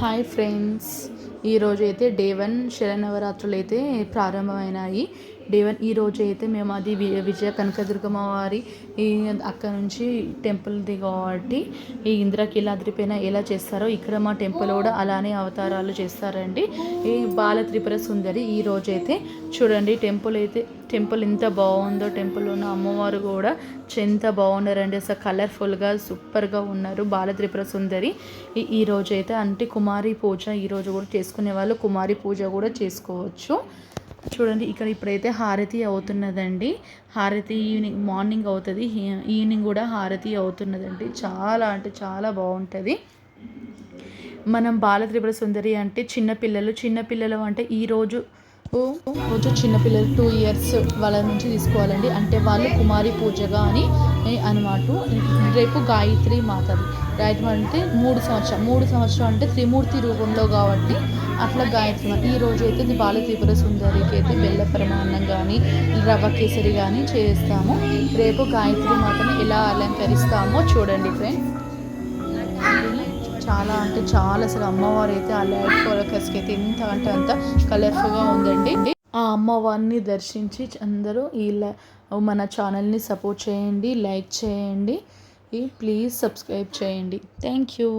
Hi friends ఈరోజు అయితే day one శరన్నవరాత్రులు అయితే ప్రారంభమైనాయి. డే వన్ ఈ రోజు అయితే మేము అది వి- విజయ కనకదుర్గమ్మ వారి ఈ అక్కడ నుంచి టెంపుల్ కాబట్టి ఈ ఇంద్రకీలాద్రి పైన ఎలా చేస్తారో ఇక్కడ మా టెంపుల్ కూడా అలానే అవతారాలు చేస్తారండి. ఈ బాల త్రిపుర సుందరి ఈ రోజు అయితే చూడండి టెంపుల్ అయితే టెంపుల్ ఎంత బాగుందో టెంపుల్ ఉన్న అమ్మవారు కూడా ఎంత బాగున్నారండి. అసలు కలర్ఫుల్గా సూపర్గా ఉన్నారు బాల త్రిపుర సుందరి. ఈ రోజు అయితే అంటే కుమారి పూజ ఈరోజు కూడా చేస్తారు చేసుకునే వాళ్ళు కుమారి పూజ కూడా చేసుకోవచ్చు. చూడండి ఇక్కడ ఇప్పుడైతే హారతి అవుతున్నదండి. హారతి ఈవినింగ్ మార్నింగ్ అవుతుంది. ఈవినింగ్ కూడా హారతి అవుతున్నదండి. చాలా అంటే చాలా బాగుంటుంది. మనం బాల త్రిపుర సుందరి అంటే చిన్నపిల్లలు చిన్నపిల్లలు అంటే ఈరోజు రోజు చిన్నపిల్లలు టూ ఇయర్స్ వాళ్ళ నుంచి తీసుకోవాలండి. అంటే వాళ్ళు కుమారి పూజగా అని అనమాట రేపు గాయత్రి మాతది. గాయత్రి అంటే మూడు సంవత్సరం మూడు సంవత్సరం అంటే త్రిమూర్తి రూపంలో కాబట్టి అట్లా గాయత్రి మాత. ఈ రోజు అయితే బాల త్రిపుర సుందరికి అయితే బెల్ల ప్రమాణం కానీ రవ్వ కేసరి కానీ చేస్తాము. రేపు గాయత్రి మాతను ఎలా అలంకరిస్తామో చూడండి ఫ్రెండ్స్ చాలా అంటే చాలా అసలు అమ్మవారు అయితే ఆ లైట్ ఫోకస్కి అయితే ఎంత అంటే అంత కలర్ఫుల్గా ఉందండి. ఆ అమ్మవారిని దర్శించి అందరూ ఈ మన ఛానల్ని సపోర్ట్ చేయండి లైక్ చేయండి. ప్లీజ్ సబ్స్క్రైబ్ చేయండి. Thank you.